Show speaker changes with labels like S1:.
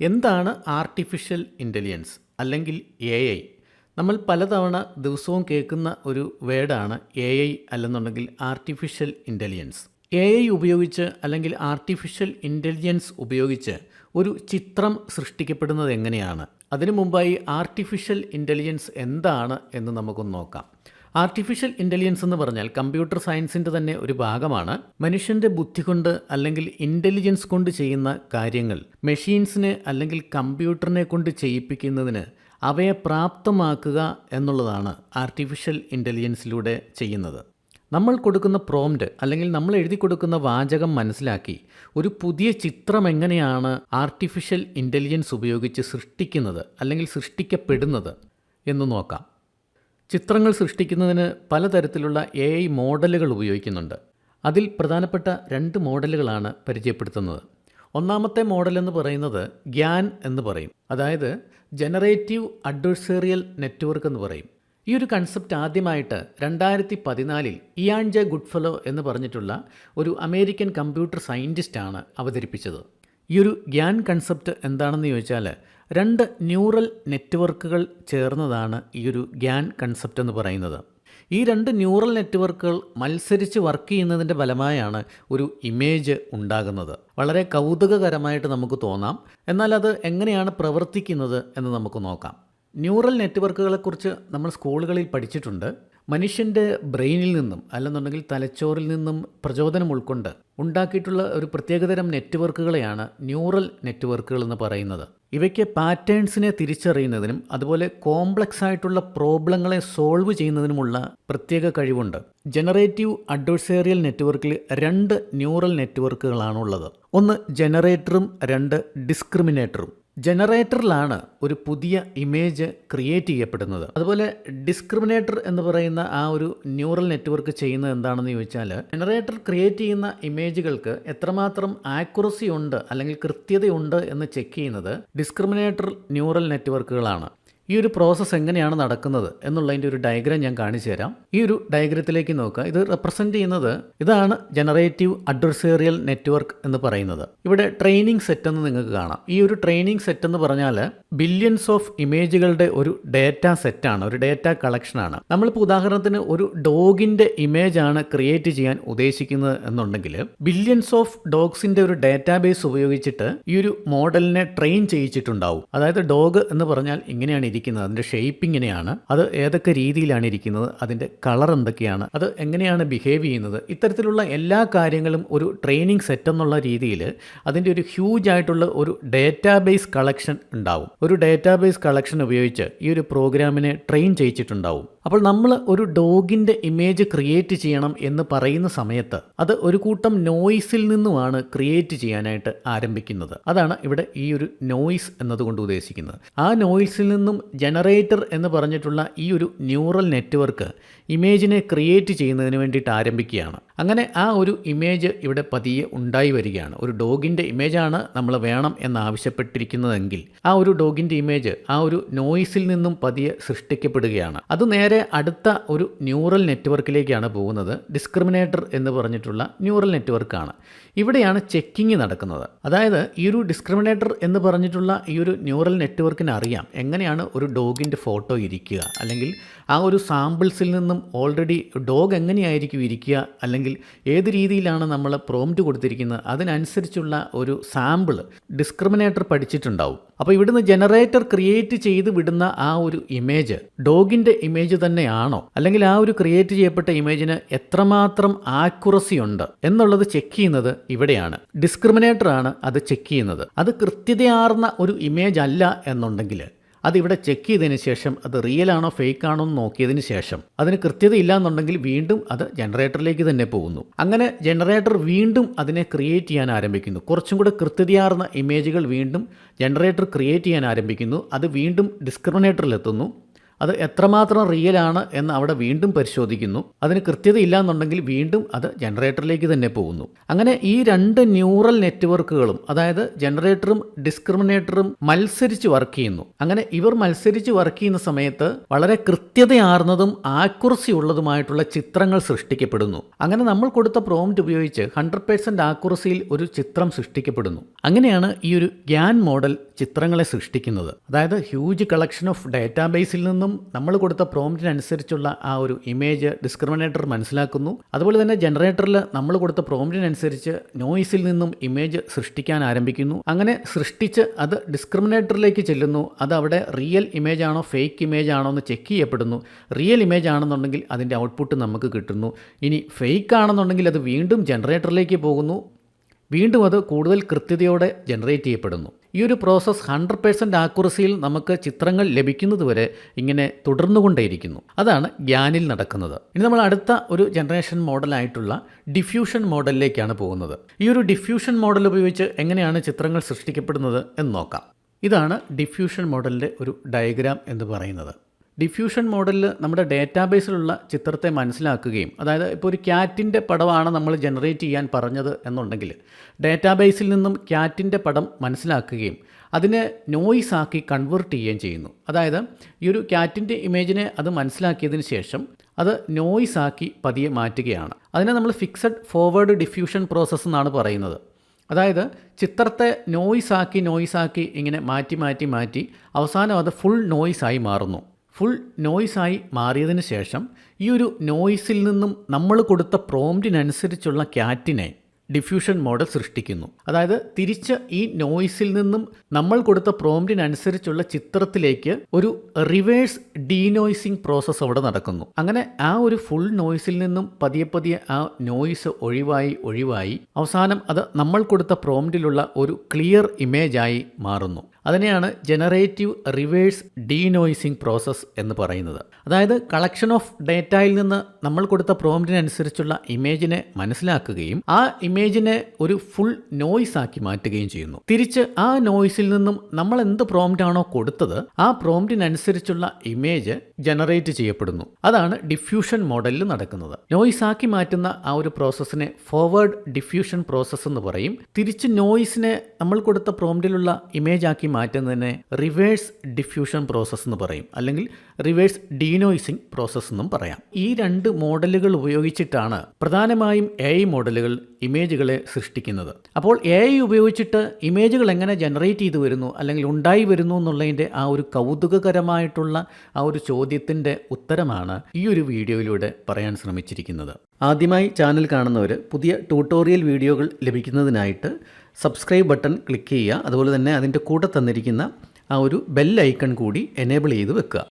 S1: എന്താണ് artificial intelligence അല്ലെങ്കിൽ A I നമ്മൾ പലതവണ ദിവസവും കേൾക്കുന്ന ഒരു വേർഡാണ് എ ഐ അല്ലെന്നുണ്ടെങ്കിൽ ആർട്ടിഫിഷ്യൽ ഇന്റലിജൻസ് എ ഐ ഉപയോഗിച്ച് അല്ലെങ്കിൽ ആർട്ടിഫിഷ്യൽ ഇന്റലിജൻസ് ഉപയോഗിച്ച് ഒരു ചിത്രം സൃഷ്ടിക്കപ്പെടുന്നത് എങ്ങനെയാണ്? അതിനു മുമ്പായി ആർട്ടിഫിഷ്യൽ ഇന്റലിജൻസ് എന്താണ് എന്ന് നമുക്കൊന്ന് നോക്കാം. ആർട്ടിഫിഷ്യൽ ഇന്റലിജൻസ് എന്ന് പറഞ്ഞാൽ കമ്പ്യൂട്ടർ സയൻസിന്റെ തന്നെ ഒരു ഭാഗമാണ്. മനുഷ്യന്റെ ബുദ്ധി കൊണ്ട് അല്ലെങ്കിൽ ഇന്റലിജൻസ് കൊണ്ട് ചെയ്യുന്ന കാര്യങ്ങൾ മെഷീൻസിനെ അല്ലെങ്കിൽ കമ്പ്യൂട്ടറിനെ കൊണ്ട് ചെയ്യിപ്പിക്കുന്നതിന് അവയെ പ്രാപ്തമാക്കുക എന്നുള്ളതാണ് ആർട്ടിഫിഷ്യൽ ഇന്റലിജൻസിലൂടെ ചെയ്യുന്നത്. നമ്മൾ കൊടുക്കുന്ന പ്രോംപ്റ്റ് അല്ലെങ്കിൽ നമ്മൾ എഴുതി കൊടുക്കുന്ന വാചകം മനസ്സിലാക്കി ഒരു പുതിയ ചിത്രം എങ്ങനെയാണ് ആർട്ടിഫിഷ്യൽ ഇന്റലിജൻസ് ഉപയോഗിച്ച് സൃഷ്ടിക്കുന്നത് അല്ലെങ്കിൽ സൃഷ്ടിക്കപ്പെടുന്നത് എന്ന് നോക്കാം. ചിത്രങ്ങൾ സൃഷ്ടിക്കുന്നതിന് പലതരത്തിലുള്ള എ ഐ മോഡലുകൾ ഉപയോഗിക്കുന്നുണ്ട്. അതിൽ പ്രധാനപ്പെട്ട രണ്ട് മോഡലുകളാണ് പരിചയപ്പെടുത്തുന്നത്. ഒന്നാമത്തെ മോഡൽ എന്ന് പറയുന്നത് ഗ്യാൻ എന്ന് പറയും. അതായത് ജനറേറ്റീവ് അഡ്വേഴ്സേറിയൽ നെറ്റ്വർക്ക് എന്ന് പറയും. ഈ ഒരു കൺസെപ്റ്റ് ആദ്യമായിട്ട് രണ്ടായിരത്തി പതിനാലിൽ ഇയാൻ ജെ ഗുഡ്ഫലോ എന്ന് പറഞ്ഞിട്ടുള്ള ഒരു അമേരിക്കൻ കമ്പ്യൂട്ടർ സയന്റിസ്റ്റാണ് അവതരിപ്പിച്ചത്. ഈ ഒരു ഗ്യാൻ കൺസെപ്റ്റ് എന്താണെന്ന് ചോദിച്ചാൽ രണ്ട് ന്യൂറൽ നെറ്റ്വർക്കുകൾ ചേർന്നതാണ് ഈ ഒരു ഗ്യാൻ കൺസെപ്റ്റ് എന്ന് പറയുന്നത്. ഈ രണ്ട് ന്യൂറൽ നെറ്റ്വർക്കുകൾ മത്സരിച്ച് വർക്ക് ചെയ്യുന്നതിന്റെ ഫലമായാണ് ഒരു ഇമേജ് ഉണ്ടാകുന്നത്. വളരെ കൗതുകകരമായിട്ട് നമുക്ക് തോന്നാം. എന്നാൽ അത് എങ്ങനെയാണ് പ്രവർത്തിക്കുന്നത് എന്ന് നമുക്ക് നോക്കാം. ന്യൂറൽ നെറ്റ്വർക്കുകളെക്കുറിച്ച് നമ്മൾ സ്കൂളുകളിൽ പഠിച്ചിട്ടുണ്ട്. മനുഷ്യന്റെ ബ്രെയിനിൽ നിന്നും അല്ലെന്നുണ്ടെങ്കിൽ തലച്ചോറിൽ നിന്നും പ്രചോദനം ഉൾക്കൊണ്ട് ഉണ്ടാക്കിയിട്ടുള്ള ഒരു പ്രത്യേകതരം നെറ്റ്വർക്കുകളെയാണ് ന്യൂറൽ നെറ്റ്വർക്കുകൾ എന്ന് പറയുന്നത്. ഇവയ്ക്ക് പാറ്റേൺസിനെ തിരിച്ചറിയുന്നതിനും അതുപോലെ കോംപ്ലക്സ് ആയിട്ടുള്ള പ്രോബ്ലങ്ങളെ സോൾവ് ചെയ്യുന്നതിനുമുള്ള പ്രത്യേക കഴിവുണ്ട്. ജനറേറ്റീവ് അഡ്വേഴ്സേറിയൽ നെറ്റ്വർക്കിൽ രണ്ട് ന്യൂറൽ നെറ്റ്വർക്കുകളാണുള്ളത്. ഒന്ന് ജനറേറ്ററും രണ്ട് ഡിസ്ക്രിമിനേറ്ററും. ജനറേറ്ററിലാണ് ഒരു പുതിയ ഇമേജ് ക്രിയേറ്റ് ചെയ്യപ്പെടുന്നത്. അതുപോലെ ഡിസ്ക്രിമിനേറ്റർ എന്ന് പറയുന്ന ആ ഒരു ന്യൂറൽ നെറ്റ്വർക്ക് ചെയ്യുന്നത് എന്താണെന്ന് ചോദിച്ചാൽ ജനറേറ്റർ ക്രിയേറ്റ് ചെയ്യുന്ന ഇമേജുകൾക്ക് എത്രമാത്രം ആക്യുറസി ഉണ്ട് അല്ലെങ്കിൽ കൃത്യതയുണ്ട് എന്ന് ചെക്ക് ചെയ്യുന്നത് ഡിസ്ക്രിമിനേറ്റർ ന്യൂറൽ നെറ്റ്വർക്കുകളാണ്. ഈ ഒരു പ്രോസസ്സ് എങ്ങനെയാണ് നടക്കുന്നത് എന്നുള്ളതിന്റെ ഒരു ഡയഗ്രാം ഞാൻ കാണിച്ചു തരാം. ഈ ഒരു ഡയഗ്രത്തിലേക്ക് നോക്കുക. ഇത് റെപ്രസെന്റ് ചെയ്യുന്നത് ഇതാണ് ജനറേറ്റീവ് അഡ്വർസേറിയൽ നെറ്റ്വർക്ക് എന്ന് പറയുന്നത്. ഇവിടെ ട്രെയിനിങ് സെറ്റ് എന്ന് നിങ്ങൾക്ക് കാണാം. ഈ ഒരു ട്രെയിനിങ് സെറ്റ് എന്ന് പറഞ്ഞാൽ ബില്യൻസ് ഓഫ് ഇമേജുകളുടെ ഒരു ഡേറ്റ സെറ്റാണ് ഒരു ഡേറ്റ കളക്ഷനാണ് നമ്മളിപ്പോൾ ഉദാഹരണത്തിന് ഒരു ഡോഗിന്റെ ഇമേജ് ആണ് ക്രിയേറ്റ് ചെയ്യാൻ ഉദ്ദേശിക്കുന്നത് എന്നുണ്ടെങ്കിൽ ബില്യൻസ് ഓഫ് ഡോഗ്സിന്റെ ഒരു ഡേറ്റാബേസ് ഉപയോഗിച്ചിട്ട് ഈ ഒരു മോഡലിനെ ട്രെയിൻ ചെയ്യിച്ചിട്ടുണ്ടാവും. അതായത് ഡോഗ് എന്ന് പറഞ്ഞാൽ ഇങ്ങനെയാണ് ഇരിക്കുന്നത് അതിന്റെ ഷേപ്പ് ഇങ്ങനെയാണ് അത് ഏതൊക്കെ രീതിയിലാണ് ഇരിക്കുന്നത് അതിന്റെ കളർ എന്തൊക്കെയാണ് അത് എങ്ങനെയാണ് ബിഹേവ് ചെയ്യുന്നത് ഇത്തരത്തിലുള്ള എല്ലാ കാര്യങ്ങളും ഒരു ട്രെയിനിങ് സെറ്റ് എന്നുള്ള രീതിയിൽ അതിന്റെ ഒരു ഹ്യൂജ് ആയിട്ടുള്ള ഒരു ഡേറ്റാബേസ് കളക്ഷൻ ഉണ്ടാവും. ഒരു ഡേറ്റാബേസ് കളക്ഷൻ ഉപയോഗിച്ച് ഈ ഒരു പ്രോഗ്രാമിനെ ട്രെയിൻ ചെയ്യിച്ചിട്ടുണ്ടാവും. അപ്പോൾ നമ്മൾ ഒരു ഡോഗിന്റെ ഇമേജ് ക്രിയേറ്റ് ചെയ്യണം എന്ന് പറയുന്ന സമയത്ത് അത് ഒരു കൂട്ടം നോയിസിൽ നിന്നുമാണ് ക്രിയേറ്റ് ചെയ്യാനായിട്ട് ആരംഭിക്കുന്നത്. അതാണ് ഇവിടെ ഈ ഒരു നോയിസ് എന്നതുകൊണ്ട് ഉദ്ദേശിക്കുന്നത്. ആ നോയിസിൽ നിന്നും ജനറേറ്റർ എന്ന് പറഞ്ഞിട്ടുള്ള ഈ ഒരു ന്യൂറൽ നെറ്റ്വർക്ക് ഇമേജിനെ ക്രിയേറ്റ് ചെയ്യുന്നതിന് വേണ്ടിയിട്ട് ആരംഭിക്കുകയാണ്. അങ്ങനെ ആ ഒരു ഇമേജ് ഇവിടെ പതിയെ ഉണ്ടായി വരികയാണ്. ഒരു ഡോഗിന്റെ ഇമേജാണ് നമ്മൾ വേണം എന്നാവശ്യപ്പെട്ടിരിക്കുന്നതെങ്കിൽ ആ ഒരു ഡോഗിന്റെ ഇമേജ് ആ ഒരു നോയിസിൽ നിന്നും പതിയെ സൃഷ്ടിക്കപ്പെടുകയാണ്. അത് നേരെ അടുത്ത ഒരു ന്യൂറൽ നെറ്റ്വർക്കിലേക്കാണ് പോകുന്നത്. ഡിസ്ക്രിമിനേറ്റർ എന്ന് പറഞ്ഞിട്ടുള്ള ന്യൂറൽ നെറ്റ്വർക്കാണ് ഇവിടെയാണ് ചെക്കിങ് നടക്കുന്നത്. അതായത് ഈ ഒരു ഡിസ്ക്രിമിനേറ്റർ എന്ന് പറഞ്ഞിട്ടുള്ള ഈ ഒരു ന്യൂറൽ നെറ്റ്വർക്കിന് അറിയാം. എങ്ങനെയാണ് ഒരു ഡോഗിന്റെ ഫോട്ടോ ഇരിക്കുക? അല്ലെങ്കിൽ ആ ഒരു സാമ്പിൾസിൽ നിന്നും ഓൾറെഡി ഡോഗ് എങ്ങനെയായിരിക്കും ഇരിക്കുക? അല്ലെങ്കിൽ ഏത് രീതിയിലാണ് നമ്മൾ പ്രോംറ്റ് കൊടുത്തിരിക്കുന്നത് അതിനനുസരിച്ചുള്ള ഒരു സാമ്പിൾ ഡിസ്ക്രിമിനേറ്റർ പഠിച്ചിട്ടുണ്ടാവും. അപ്പോൾ ഇവിടുന്ന് ജനറേറ്റർ ക്രിയേറ്റ് ചെയ്ത് വിടുന്ന ആ ഒരു ഇമേജ് ഡോഗിന്റെ ഇമേജ് തന്നെയാണോ? അല്ലെങ്കിൽ ആ ഒരു ക്രിയേറ്റ് ചെയ്യപ്പെട്ട ഇമേജിന് എത്രമാത്രം ആക്യുറസി ഉണ്ട് എന്നുള്ളത് ചെക്ക് ചെയ്യുന്നത് ഇവിടെയാണ്. ഡിസ്ക്രിമിനേറ്റർ ആണ് അത് ചെക്ക് ചെയ്യുന്നത്. അത് കൃത്യതയാർന്ന ഒരു ഇമേജ് അല്ല എന്നുണ്ടെങ്കിൽ അതിവിടെ ചെക്ക് ചെയ്തതിന് ശേഷം അത് റിയൽ ആണോ ഫേക്ക് ആണോ എന്ന് നോക്കിയതിന് ശേഷം അതിന് കൃത്യത എന്നുണ്ടെങ്കിൽ വീണ്ടും അത് ജനറേറ്ററിലേക്ക് തന്നെ പോകുന്നു. അങ്ങനെ ജനറേറ്റർ വീണ്ടും അതിനെ ക്രിയേറ്റ് ചെയ്യാൻ ആരംഭിക്കുന്നു. കുറച്ചും കൂടെ കൃത്യതയാർന്ന ഇമേജുകൾ വീണ്ടും ജനറേറ്റർ ക്രിയേറ്റ് ചെയ്യാൻ ആരംഭിക്കുന്നു. അത് വീണ്ടും ഡിസ്ക്രിമിനേറ്ററിലെത്തുന്നു അത് എത്രമാത്രം റിയൽ ആണ് എന്ന് അവിടെ വീണ്ടും പരിശോധിക്കുന്നു. അതിന് കൃത്യതയില്ല എന്നുണ്ടെങ്കിൽ വീണ്ടും അത് ജനറേറ്ററിലേക്ക് തന്നെ പോകുന്നു. അങ്ങനെ ഈ രണ്ട് ന്യൂറൽ നെറ്റ്വർക്കുകളും അതായത് ജനറേറ്ററും ഡിസ്ക്രിമിനേറ്ററും മത്സരിച്ച് വർക്ക് ചെയ്യുന്നു. അങ്ങനെ ഇവർ മത്സരിച്ച് വർക്ക് ചെയ്യുന്ന സമയത്ത് വളരെ കൃത്യതയാർന്നതും ആക്യുറസി ഉള്ളതുമായിട്ടുള്ള ചിത്രങ്ങൾ സൃഷ്ടിക്കപ്പെടുന്നു. അങ്ങനെ നമ്മൾ കൊടുത്ത പ്രോംപ്റ്റ് ഉപയോഗിച്ച് ഹൺഡ്രഡ് പേഴ്സന്റ് ആക്യുറസിയിൽ ഒരു ചിത്രം സൃഷ്ടിക്കപ്പെടുന്നു. അങ്ങനെയാണ് ഈ ഒരു ഗ്യാൻ മോഡൽ ചിത്രങ്ങളെ സൃഷ്ടിക്കുന്നത്. അതായത് ഹ്യൂജ് കളക്ഷൻ ഓഫ് ഡാറ്റാബേസിൽ നിന്നും നമ്മൾ കൊടുത്ത പ്രോമിറ്റിനനുസരിച്ചുള്ള ആ ഒരു ഇമേജ് ഡിസ്ക്രിമിനേറ്റർ മനസ്സിലാക്കുന്നു. അതുപോലെ തന്നെ ജനറേറ്ററിൽ നമ്മൾ കൊടുത്ത പ്രോമിറ്റിനനുസരിച്ച് നോയിസിൽ നിന്നും ഇമേജ് സൃഷ്ടിക്കാൻ ആരംഭിക്കുന്നു. അങ്ങനെ സൃഷ്ടിച്ച് അത് ഡിസ്ക്രിമിനേറ്ററിലേക്ക് ചെല്ലുന്നു. അത് അവിടെ റിയൽ ഇമേജ് ആണോ ഫേക്ക് ഇമേജ് ആണോ എന്ന് ചെക്ക് ചെയ്യപ്പെടുന്നു. റിയൽ ഇമേജ് ആണെന്നുണ്ടെങ്കിൽ അതിന്റെ ഔട്ട്പുട്ട് നമുക്ക് കിട്ടുന്നു. ഇനി ഫേക്ക് ആണെന്നുണ്ടെങ്കിൽ അത് വീണ്ടും ജനറേറ്ററിലേക്ക് പോകുന്നു. വീണ്ടും അത് കൂടുതൽ കൃത്യതയോടെ ജനറേറ്റ് ചെയ്യപ്പെടുന്നു. ഈ ഒരു പ്രോസസ്സ് ഹൺഡ്രഡ് പേഴ്സന്റ് ആക്കുറസിയിൽ നമുക്ക് ചിത്രങ്ങൾ ലഭിക്കുന്നതുവരെ ഇങ്ങനെ തുടർന്നുകൊണ്ടേയിരിക്കുന്നു. അതാണ് ഗ്യാനിൽ നടക്കുന്നത്. ഇനി നമ്മൾ അടുത്ത ഒരു ജനറേഷൻ മോഡലായിട്ടുള്ള ഡിഫ്യൂഷൻ മോഡലിലേക്കാണ് പോകുന്നത്. ഈ ഒരു ഡിഫ്യൂഷൻ മോഡൽ ഉപയോഗിച്ച് എങ്ങനെയാണ് ചിത്രങ്ങൾ സൃഷ്ടിക്കപ്പെടുന്നത് എന്ന് നോക്കാം. ഇതാണ് ഡിഫ്യൂഷൻ മോഡലിന്റെ ഒരു ഡയഗ്രാം എന്ന് പറയുന്നത്. ഡിഫ്യൂഷൻ മോഡലിൽ നമ്മുടെ ഡേറ്റാബേസിലുള്ള ചിത്രത്തെ മനസ്സിലാക്കുകയും അതായത് ഇപ്പോൾ ഒരു ക്യാറ്റിന്റെ പടമാണ് നമ്മൾ ജനറേറ്റ് ചെയ്യാൻ പറഞ്ഞത് എന്നുണ്ടെങ്കിൽ ഡേറ്റാബേസിൽ നിന്നും ക്യാറ്റിന്റെ പടം മനസ്സിലാക്കുകയും അതിനെ നോയിസ് ആക്കി കൺവേർട്ട് ചെയ്യുകയും ചെയ്യുന്നു. അതായത് ഈ ഒരു ക്യാറ്റിന്റെ ഇമേജിനെ അത് മനസ്സിലാക്കിയതിന് ശേഷം അത് നോയിസ് ആക്കി പതിയെ മാറ്റുകയാണ്. അതിനെ നമ്മൾ ഫിക്സഡ് ഫോർവേഡ് ഡിഫ്യൂഷൻ പ്രോസസ്സ് എന്നാണ് പറയുന്നത്. അതായത് ചിത്രത്തെ നോയിസ് ആക്കി നോയിസ് ആക്കി ഇങ്ങനെ മാറ്റി മാറ്റി മാറ്റി അവസാനം അത് ഫുൾ നോയിസ് ആയി മാറുന്നു. ഫുൾ നോയ്സായി മാറിയതിന് ശേഷം ഈ ഒരു നോയ്സിൽ നിന്നും നമ്മൾ കൊടുത്ത പ്രോംറ്റിനനുസരിച്ചുള്ള ക്യാറ്റിനെ ഡിഫ്യൂഷൻ മോഡൽ സൃഷ്ടിക്കുന്നു. അതായത് തിരിച്ച് ഈ നോയ്സിൽ നിന്നും നമ്മൾ കൊടുത്ത പ്രോംറ്റിനനുസരിച്ചുള്ള ചിത്രത്തിലേക്ക് ഒരു റിവേഴ്സ് ഡീനോയ്സിങ് പ്രോസസ്സ് അവിടെ നടക്കുന്നു. അങ്ങനെ ആ ഒരു ഫുൾ നോയ്സിൽ നിന്നും പതിയെ പതിയെ ആ നോയ്സ് ഒഴിവായി ഒഴിവായി അവസാനം അത് നമ്മൾ കൊടുത്ത പ്രോംറ്റിലുള്ള ഒരു ക്ലിയർ ഇമേജായി മാറുന്നു. അതിനെയാണ് ജനറേറ്റീവ് റിവേഴ്സ് ഡീനോയിസിങ് പ്രോസസ്സ് എന്ന് പറയുന്നത്. അതായത് കളക്ഷൻ ഓഫ് ഡേറ്റയിൽ നിന്ന് നമ്മൾ കൊടുത്ത പ്രോമിനനുസരിച്ചുള്ള ഇമേജിനെ മനസ്സിലാക്കുകയും ആ ഇമേജിനെ ഒരു ഫുൾ നോയിസ് ആക്കി മാറ്റുകയും ചെയ്യുന്നു. തിരിച്ച് ആ നോയിസിൽ നിന്നും നമ്മൾ എന്ത് പ്രോംപ്റ്റ് ആണോ കൊടുത്തത് ആ പ്രോംപ്റ്റിനനുസരിച്ചുള്ള ഇമേജ് ജനറേറ്റ് ചെയ്യപ്പെടുന്നു. അതാണ് ഡിഫ്യൂഷൻ മോഡലിൽ നടക്കുന്നത്. നോയിസ് ആക്കി മാറ്റുന്ന ആ ഒരു പ്രോസസ്സിനെ ഫോർവേഡ് ഡിഫ്യൂഷൻ പ്രോസസ്സ് എന്ന് പറയും. തിരിച്ച് നോയിസിനെ നമ്മൾ കൊടുത്ത പ്രോംപ്റ്റിലുള്ള ഇമേജ് ആക്കി മാറ്റുന്നതിനെ റിവേഴ്സ് ഡിഫ്യൂഷൻ പ്രോസസ്സ് എന്ന് പറയും. അല്ലെങ്കിൽ റിവേഴ്സ് ഡീനോയിസിംഗ് പ്രോസസ്സ് എന്നും പറയാം. ഈ രണ്ട് മോഡലുകൾ ഉപയോഗിച്ചിട്ടാണ് പ്രധാനമായും എ ഐ മോഡലുകൾ ഇമേജുകളെ സൃഷ്ടിക്കുന്നത്. അപ്പോൾ എ ഐ ഉപയോഗിച്ചിട്ട് ഇമേജുകൾ എങ്ങനെ ജനറേറ്റ് ചെയ്തു വരുന്നു അല്ലെങ്കിൽ ഉണ്ടായി വരുന്നു എന്നുള്ളതിന്റെ ആ ഒരു കൗതുകകരമായിട്ടുള്ള ആ ഒരു ചോദ്യത്തിന്റെ ഉത്തരമാണ് ഈ ഒരു വീഡിയോയിലൂടെ പറയാൻ ശ്രമിച്ചിരിക്കുന്നത്. ആദ്യമായി ചാനൽ കാണുന്നവർ പുതിയ ട്യൂട്ടോറിയൽ വീഡിയോകൾ ലഭിക്കുന്നതിനായിട്ട് സബ്സ്ക്രൈബ് ബട്ടൺ ക്ലിക്ക് ചെയ്യുക. അതുപോലെ തന്നെ അതിന്റെ കൂടെ തന്നിരിക്കുന്ന ആ ഒരു ബെൽ ഐക്കൺ കൂടി എനേബിൾ ചെയ്ത് വെക്കുക.